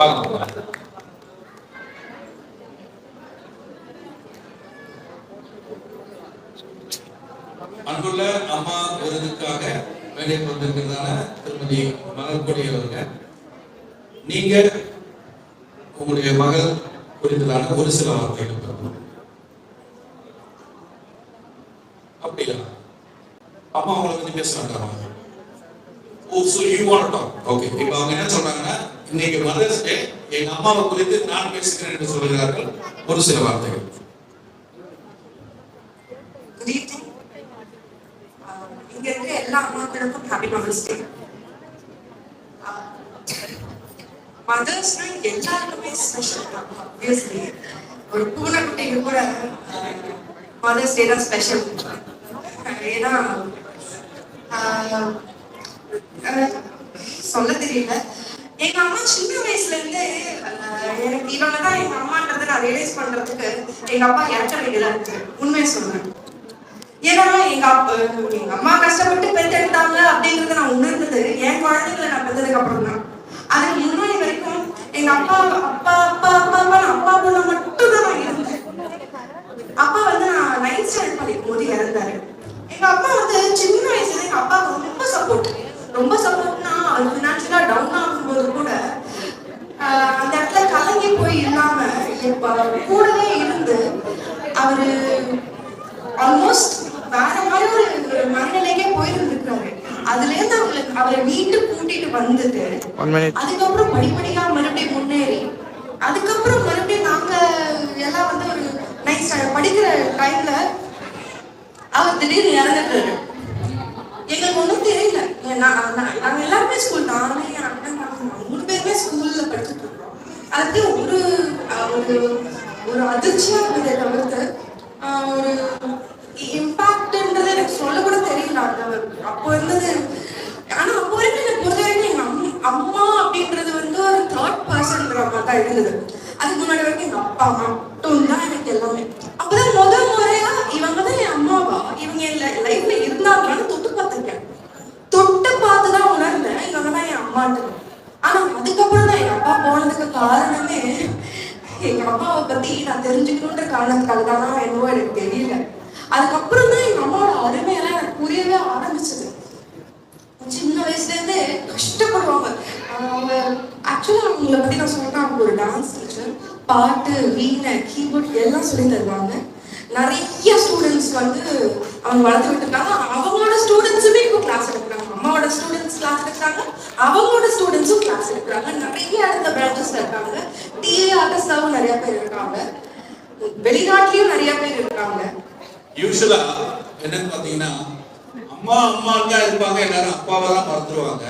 பார்க்கலாம். அன்புள்ள அம்மா விருதுக்காக வேலை கொண்டிருக்கிறதான திருமதி மலர்கொடி அவர்கள் நீங்க உங்களுடைய மகள் குறித்ததான ஒரு சில வார்த்தைகள் அப்படியா? அம்மா அவங்களை பத்தி பேசுறாங்க oh oh, so you want talk okay இப்போ அவங்க என்ன சொல்றாங்கன்னா இன்னைக்கு மதர்ஸ் டே எங்க அம்மாவை குறித்து நான் பேசுகிறேன் என்று சொல்கிறார்கள். ஒரு சில வார்த்தைகள். இங்க இருக்க எல்லா அம்மாக்களுக்கும் ஹாப்பி மதர்ஸ் டே மதர்ஸ்னா எல்லாருக்குமே ஸ்பெஷல் தான். ஆப்வியஸ்லி ஒரு பூனைக்குட்டிக்கு கூட மதர்ஸ் டே தான் ஸ்பெஷல் ஏன்னா ஆஹ், சொல்ல தெரியல. எங்க அம்மா சின்ன வயசுல இருந்து எனக்கு இவங்க தான் எங்க அம்மான்றதை நான் ரியலைஸ் பண்றதுக்கு எங்க அப்பா இறக்க வேண்டியதா இருக்கு உண்மையை சொல்றேன். ஏன்னா எங்க அப்பா எங்க அம்மா கஷ்டப்பட்டு பெற்றெடுத்தாங்க அப்படிங்கறத நான் உணர்ந்தது என் குழந்தைங்களை நான் பெற்றதுக்கு அப்புறம் தான் அதுக்கு முன்னாடி வரைக்கும் எங்க அப்பா அப்பா அப்பா அப்பா அப்பா அப்பா போல மட்டும் தான் நான் இருந்தேன் அப்பா வந்து நான் நைன்த் ஸ்டாண்டர்ட் படிக்கும் போது இறந்தாரு எங்க அப்பா வந்து சின்ன வயசுல எங்க அப்பாவுக்கு ரொம்ப சப்போர்ட் ரொம்ப சப்போர்ட்னா அது ஃபினான்ஷியலா டவுன் ஆகும்போது கூட அந்த இடத்துல கலங்கி போய் இல்லாம கூடவே இருந்து அவரு ஆல்மோஸ்ட் வேற மாதிரி ஒரு மனநிலைக்கே போயிருந்திருக்காரு. அதுல இருந்து அவங்களுக்கு அவரை வீட்டுக்கு கூட்டிட்டு வந்துட்டு அதுக்கப்புறம் படிப்படியா மறுபடியும் முன்னேறி அதுக்கப்புறம் மறுபடியும் நாங்க எல்லாம் வந்து ஒரு நைஸ் படிக்கிற டைம்ல அவர் திடீர்னு இறந்துட்டாரு எங்களுக்கு ஒண்ணும் தெரியல நான் நான்- நாங்க எல்லாருமே ஸ்கூல் நானே என் அண்ணன் தம்பி, மூணு பேருமே ஸ்கூல்ல படிச்சுட்டு இருக்கோம் அது ஒரு அஹ், ஒரு ஒரு அதிர்ச்சியா இருந்ததை தவிர்த்து அஹ், ஒரு இம்பாக்ட்ன்றது எனக்கு சொல்ல கூட தெரியல அந்த ஒரு- அப்போ இருந்தது ஆனா அப்போ வரைக்கும் எனக்கு பொறுத்த வரைக்கும் எங்க அம்மா அப்படின்றது வந்து ஒரு தேர்ட் பர்சன்ன்ற மாதிரி தான் இருந்தது. அதுக்கு முன்னாடி வரைக்கும் எங்க அப்பா மட்டும் தான் எனக்கு எல்லாமே. அப்பதான் முதல் முறையா இவங்க தான் என் அம்மாவா? இவங்க என் லைஃப்ல இருந்தாங்களான்னு தொட்டு பார்த்துருக்கேன். தொட்டு பார்த்து தான் உணர்ந்தேன் இவங்க தான் என் அம்மான்னு ஆனா அதுக்கப்புறம் தான் எங்க அப்பா போனதுக்கு காரணமே எங்க அம்மாவை பத்தி நான் தெரிஞ்சுக்கணுன்ற காரணத்துக்காக தான் என்னவோ எனக்கு தெரியல. அதுக்கப்புறம் தான் எங்க அம்மாவோட அருமையெல்லாம் எனக்கு ஆரம்பிச்சது சின்ன வயசுல இருந்தே கஷ்டப்படுவாங்க அவங்க ஆக்சுவலா அவங்கள பத்தி நான் சொன்னா அவங்க ஒரு டான்ஸ் டீச்சர் பாட்டு வீணை கீபோர்ட் எல்லாம் சொல்லி தருவாங்க நிறைய ஸ்டூடெண்ட்ஸ் வந்து அவங்க வளர்த்து விட்டுருக்காங்க அவங்களோட ஸ்டூடெண்ட்ஸுமே இப்போ கிளாஸ் எடுக்கிறாங்க அம்மாவோட ஸ்டூடெண்ட்ஸ் கிளாஸ் எடுக்கிறாங்க அவங்களோட ஸ்டூடெண்ட்ஸும் கிளாஸ் எடுக்கிறாங்க நிறைய இடத்துல பிரான்ச்சஸ்ல இருக்காங்க டிஏ ஆர்டிஸ்டாவும் நிறைய பேர் இருக்காங்க வெளிநாட்டிலயும் நிறைய பேர் இருக்காங்க யூஸ்வலா என்னன்னு பாத்தீங்கன்னா அம்மா அம்மா தான் இருப்பாங்க எல்லாரும் அப்பாவை தான் மறந்துடுவாங்க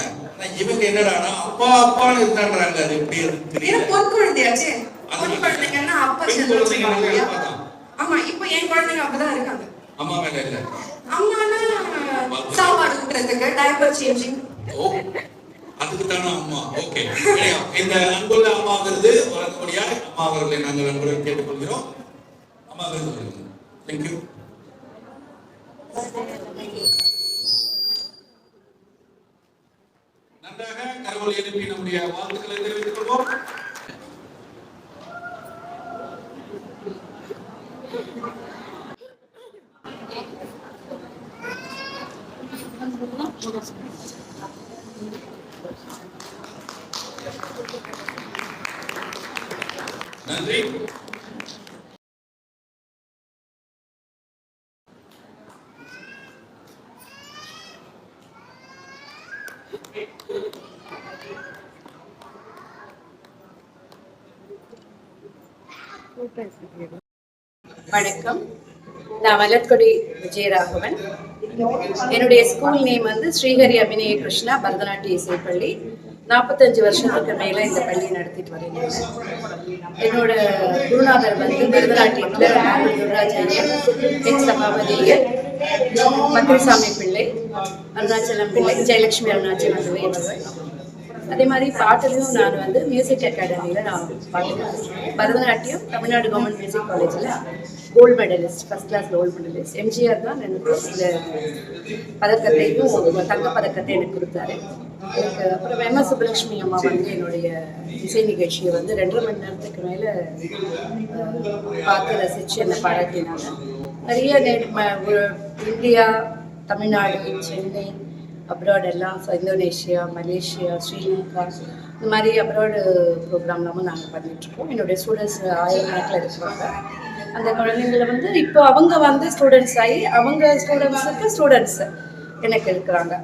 இவங்க என்னடான்னா அப்பா அப்பான்னு இருந்தான்றாங்க அது எப்படி பொன் குழந்தையாச்சே. பொன் குழந்தைங்கன்னா அப்பா குழந்தைங்க. ஆமா இப்போ என் குழந்தைங்க அப்பதான் இருக்காங்க. அம்மா மேல இல்ல அம்மானா சாப்பாடு ஊட்டுறதுக்கு டைப்பர் சேஞ்சிங் அதுக்கு தானே அம்மா? ஓகே. இந்த அன்புள்ள அம்மா விருது வழங்கக்கூடியாய் அம்மா அவர்களை நாங்கள் அன்புடன் கேட்டுக்கொள்கிறோம். அம்மா விருது வழங்குங்க தேங்க்யூ நன்றாக கரவொலி எழுப்பி நம்முடைய வாழ்த்துக்களை தெரிவித்துக் கொள்வோம் நன்றி Thank you. வணக்கம். நான் மலர்கொடி விஜயராகவன். என்னுடைய ஸ்கூல் நேம் வந்து ஸ்ரீஹரி அபிநய கிருஷ்ணா பரதநாட்டிய இசைப்பள்ளி. நாற்பத்தஞ்சு வருஷத்துக்கு மேலே இந்த பள்ளி நடத்திட்டு வரேன் என்னோட குருநாதர் வந்து பரதநாட்டியத்தில் துர்ராஜ் ஐயர் எச் சபாபதி ஐயர் பிள்ளை அருணாச்சலம் பிள்ளை ஜெயலட்சுமி அருணாச்சலம் பிள்ளை என்பவர். அதே மாதிரி பாட்டுலையும் நான் வந்து மியூசிக் அகாடமியில் நான் பாட்டு பரதநாட்டியம் தமிழ்நாடு கவர்மெண்ட் மியூசிக் காலேஜில் gold medalist first class gold medalist MGR தான் எனக்கு இந்த பதக்கத்தையும் தங்க பதக்கத்தை எனக்கு கொடுத்தாரு. எனக்கு அப்புறம் எம் சுப்பலட்சுமி அம்மா வந்து என்னுடைய இசை நிகழ்ச்சியை வந்து ரெண்டரை மணி நேரத்துக்கு மேலே பார்த்து ரசித்து என்னை பாராட்டினாங்க. நிறைய ம- ஒரு- இந்தியா தமிழ்நாடு சென்னை அப்ராட் எல்லாம் இந்தோனேஷியா மலேசியா ஸ்ரீலங்கா இந்த மாதிரி அப்ராடு ப்ரோக்ராம்லாமும் நாங்கள் பண்ணிகிட்ருக்கோம் என்னுடைய ஸ்டூடெண்ட்ஸ் ஆயிரம் நாட்டில் இருக்கிறாங்க. அந்த குழந்தைங்கள வந்து இப்போ அவங்க வந்து ஸ்டூடெண்ட்ஸ் ஆகி அவங்க ஸ்டூடெண்ட்ஸுக்கு ஸ்டூடெண்ட்ஸ் எனக்கு இருக்கிறாங்க.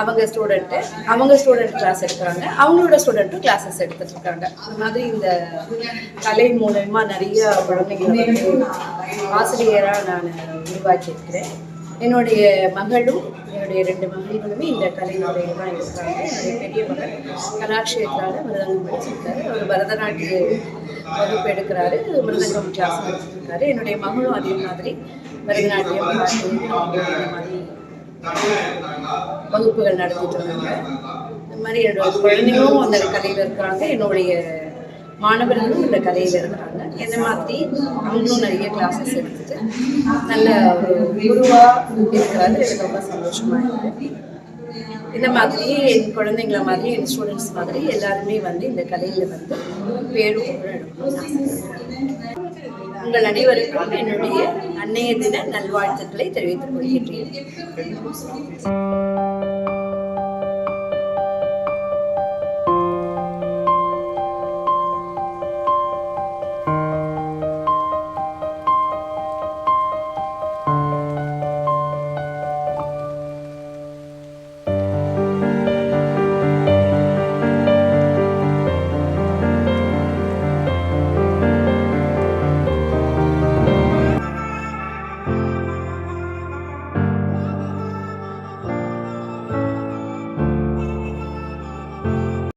அவங்க ஸ்டூடெண்ட்டு அவங்க ஸ்டூடெண்ட் கிளாஸ் எடுக்கிறாங்க. அவங்களோட ஸ்டூடெண்ட்டும் கிளாஸஸ் எடுத்துட்டு இருக்காங்க இந்த மாதிரி இந்த கலை மூலயமா நிறைய குழந்தைங்களை வந்து ஆசிரியராக நான் உருவாக்கியிருக்கிறேன். என்னுடைய மகளும் என்னுடைய ரெண்டு மகள்களுமே இந்த கலைநிலையில் தான் இருக்கிறாங்க என்னுடைய பெரிய மகள் கலாக்ஷேத்ரால மிருதங்கம் படிச்சிருக்காரு அவர் பரதநாட்டிய வகுப்பு எடுக்கிறாரு. மிருதங்கம் கிளாஸ் எடுத்திருக்காரு. என்னுடைய மகளும் அதே மாதிரி பரதநாட்டியம் இந்த மாதிரி வகுப்புகள் நடத்திட்டு இருந்தாங்க இந்த மாதிரி என்னோட குழந்தைகளும் அந்த கலையில் இருக்கிறாங்க என்னுடைய மாணவர்களும் இந்த கலையில் இருக்கிறாங்க. என்ன மாதிரி அவங்களும் நிறைய கிளாஸஸ் எடுத்துட்டு நல்ல ஒரு குருவாக இருக்கிறது எனக்கு ரொம்ப சந்தோஷமா இருக்கு. இந்த மாதிரி என் குழந்தைங்கள மாதிரி என் ஸ்டூடெண்ட்ஸ் மாதிரி எல்லாருமே வந்து இந்த கலையில் வந்து பேரும் உங்கள் அனைவருக்கும் என்னுடைய அன்னைய தின நல்வாழ்த்துக்களை தெரிவித்துக் கொள்கின்றேன்.